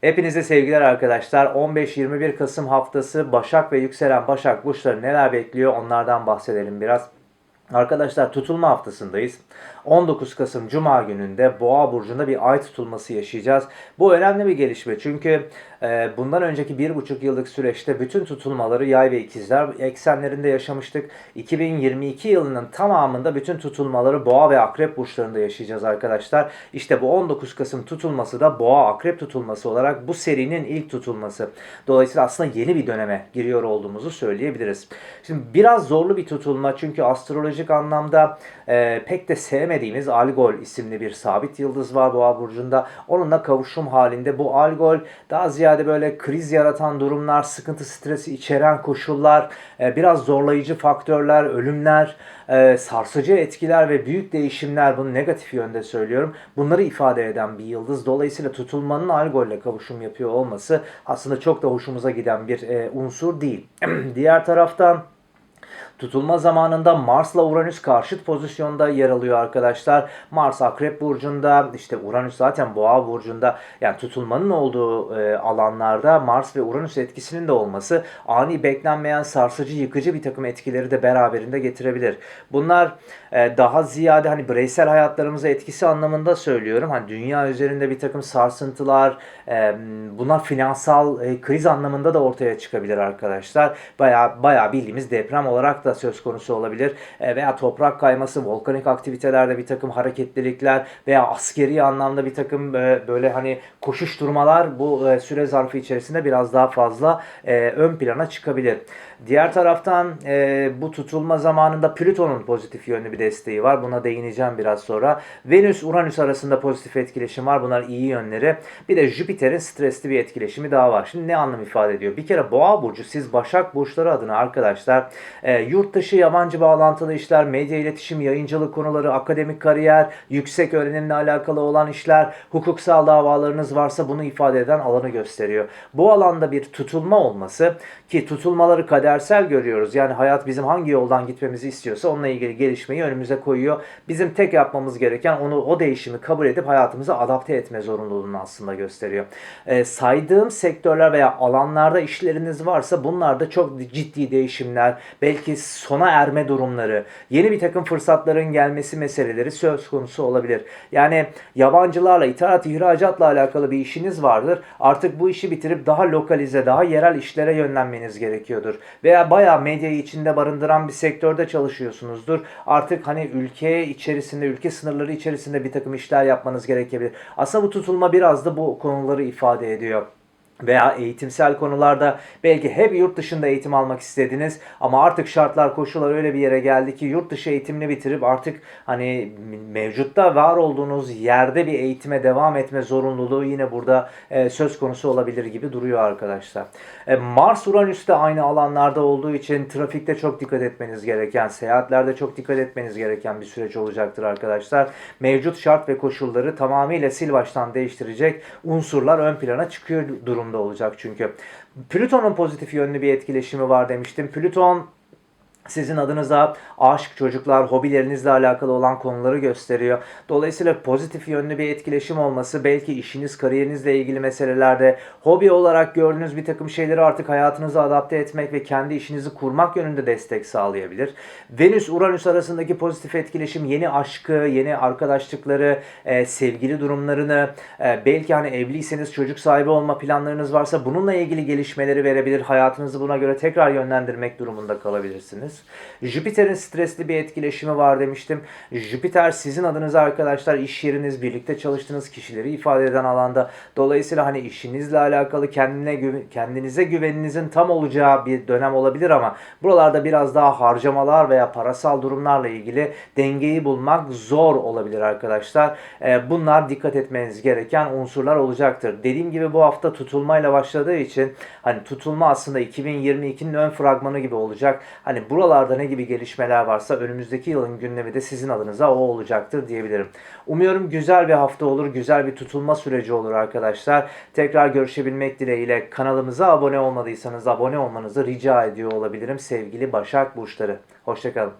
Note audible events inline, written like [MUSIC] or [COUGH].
Hepinize sevgiler arkadaşlar. 15-21 Kasım haftası Başak ve yükselen Başak burçları neler bekliyor onlardan bahsedelim biraz. Arkadaşlar tutulma haftasındayız. 19 Kasım Cuma gününde Boğa burcunda bir ay tutulması yaşayacağız. Bu önemli bir gelişme çünkü e, bundan önceki bir buçuk yıllık süreçte bütün tutulmaları yay ve ikizler eksenlerinde yaşamıştık. 2022 yılının tamamında bütün tutulmaları Boğa ve Akrep burçlarında yaşayacağız arkadaşlar. İşte bu 19 Kasım tutulması da Boğa Akrep tutulması olarak bu serinin ilk tutulması. Dolayısıyla aslında yeni bir döneme giriyor olduğumuzu söyleyebiliriz. Şimdi biraz zorlu bir tutulma çünkü astrolojik anlamda e, pek de sevmediğimiz Algol isimli bir sabit yıldız var Boğa burcunda. Onunla kavuşum halinde bu Algol daha ziyade böyle kriz yaratan durumlar, sıkıntı, stresi içeren koşullar, e, biraz zorlayıcı faktörler, ölümler, e, sarsıcı etkiler ve büyük değişimler bunu negatif yönde söylüyorum. Bunları ifade eden bir yıldız. Dolayısıyla tutulmanın Algol ile kavuşum yapıyor olması aslında çok da hoşumuza giden bir e, unsur değil. [CLEARS THROAT] Diğer taraftan Tutulma zamanında Mars'la Uranüs karşıt pozisyonda yer alıyor arkadaşlar. Mars Akrep burcunda, işte Uranüs zaten Boğa burcunda. Yani tutulmanın olduğu e, alanlarda Mars ve Uranüs etkisinin de olması ani beklenmeyen sarsıcı, yıkıcı bir takım etkileri de beraberinde getirebilir. Bunlar e, daha ziyade hani bireysel hayatlarımıza etkisi anlamında söylüyorum. Hani dünya üzerinde bir takım sarsıntılar, e, bunlar finansal e, kriz anlamında da ortaya çıkabilir arkadaşlar. Baya baya bildiğimiz deprem olarak da söz konusu olabilir. E, veya toprak kayması, volkanik aktivitelerde bir takım hareketlilikler veya askeri anlamda bir takım e, böyle hani koşuşturmalar bu e, süre zarfı içerisinde biraz daha fazla e, ön plana çıkabilir. Diğer taraftan e, bu tutulma zamanında Plüton'un pozitif yönlü bir desteği var. Buna değineceğim biraz sonra. Venüs-Uranüs arasında pozitif etkileşim var. Bunlar iyi yönleri. Bir de Jüpiter'in stresli bir etkileşimi daha var. Şimdi ne anlam ifade ediyor? Bir kere Boğa burcu siz Başak burçları adına arkadaşlar e, yurt dışı yabancı bağlantılı işler, medya iletişim, yayıncılık konuları, akademik kariyer, yüksek öğrenimle alakalı olan işler, hukuksal davalarınız varsa bunu ifade eden alanı gösteriyor. Bu alanda bir tutulma olması ki tutulmaları kadersel görüyoruz. Yani hayat bizim hangi yoldan gitmemizi istiyorsa onunla ilgili gelişmeyi önümüze koyuyor. Bizim tek yapmamız gereken onu o değişimi kabul edip hayatımıza adapte etme zorunluluğunu aslında gösteriyor. E, saydığım sektörler veya alanlarda işleriniz varsa bunlarda çok ciddi değişimler, belki sona erme durumları, yeni bir takım fırsatların gelmesi meseleleri söz konusu olabilir. Yani yabancılarla, ithalat, ihracatla alakalı bir işiniz vardır. Artık bu işi bitirip daha lokalize, daha yerel işlere yönlenmeniz gerekiyordur. Veya bayağı medyayı içinde barındıran bir sektörde çalışıyorsunuzdur. Artık hani ülke içerisinde, ülke sınırları içerisinde bir takım işler yapmanız gerekebilir. Aslında bu tutulma biraz da bu konuları ifade ediyor veya eğitimsel konularda belki hep yurt dışında eğitim almak istediniz ama artık şartlar koşullar öyle bir yere geldi ki yurt dışı eğitimini bitirip artık hani mevcutta var olduğunuz yerde bir eğitime devam etme zorunluluğu yine burada e, söz konusu olabilir gibi duruyor arkadaşlar. E, Mars Uranüs de aynı alanlarda olduğu için trafikte çok dikkat etmeniz gereken, seyahatlerde çok dikkat etmeniz gereken bir süreç olacaktır arkadaşlar. Mevcut şart ve koşulları tamamıyla sil baştan değiştirecek unsurlar ön plana çıkıyor durum durumda olacak çünkü. Plüton'un pozitif yönlü bir etkileşimi var demiştim. Plüton sizin adınıza aşk, çocuklar, hobilerinizle alakalı olan konuları gösteriyor. Dolayısıyla pozitif yönlü bir etkileşim olması belki işiniz, kariyerinizle ilgili meselelerde hobi olarak gördüğünüz bir takım şeyleri artık hayatınıza adapte etmek ve kendi işinizi kurmak yönünde destek sağlayabilir. Venüs-Uranüs arasındaki pozitif etkileşim yeni aşkı, yeni arkadaşlıkları, e, sevgili durumlarını, e, belki hani evliyseniz çocuk sahibi olma planlarınız varsa bununla ilgili gelişmeleri verebilir. Hayatınızı buna göre tekrar yönlendirmek durumunda kalabilirsiniz. Jüpiter'in stresli bir etkileşimi var demiştim. Jüpiter sizin adınıza arkadaşlar iş yeriniz, birlikte çalıştığınız kişileri ifade eden alanda. Dolayısıyla hani işinizle alakalı kendine kendinize güveninizin tam olacağı bir dönem olabilir ama buralarda biraz daha harcamalar veya parasal durumlarla ilgili dengeyi bulmak zor olabilir arkadaşlar. Ee, bunlar dikkat etmeniz gereken unsurlar olacaktır. Dediğim gibi bu hafta tutulmayla başladığı için hani tutulma aslında 2022'nin ön fragmanı gibi olacak. Hani buralar buralarda ne gibi gelişmeler varsa önümüzdeki yılın gündemi de sizin adınıza o olacaktır diyebilirim. Umuyorum güzel bir hafta olur, güzel bir tutulma süreci olur arkadaşlar. Tekrar görüşebilmek dileğiyle kanalımıza abone olmadıysanız abone olmanızı rica ediyor olabilirim sevgili Başak Burçları. Hoşçakalın.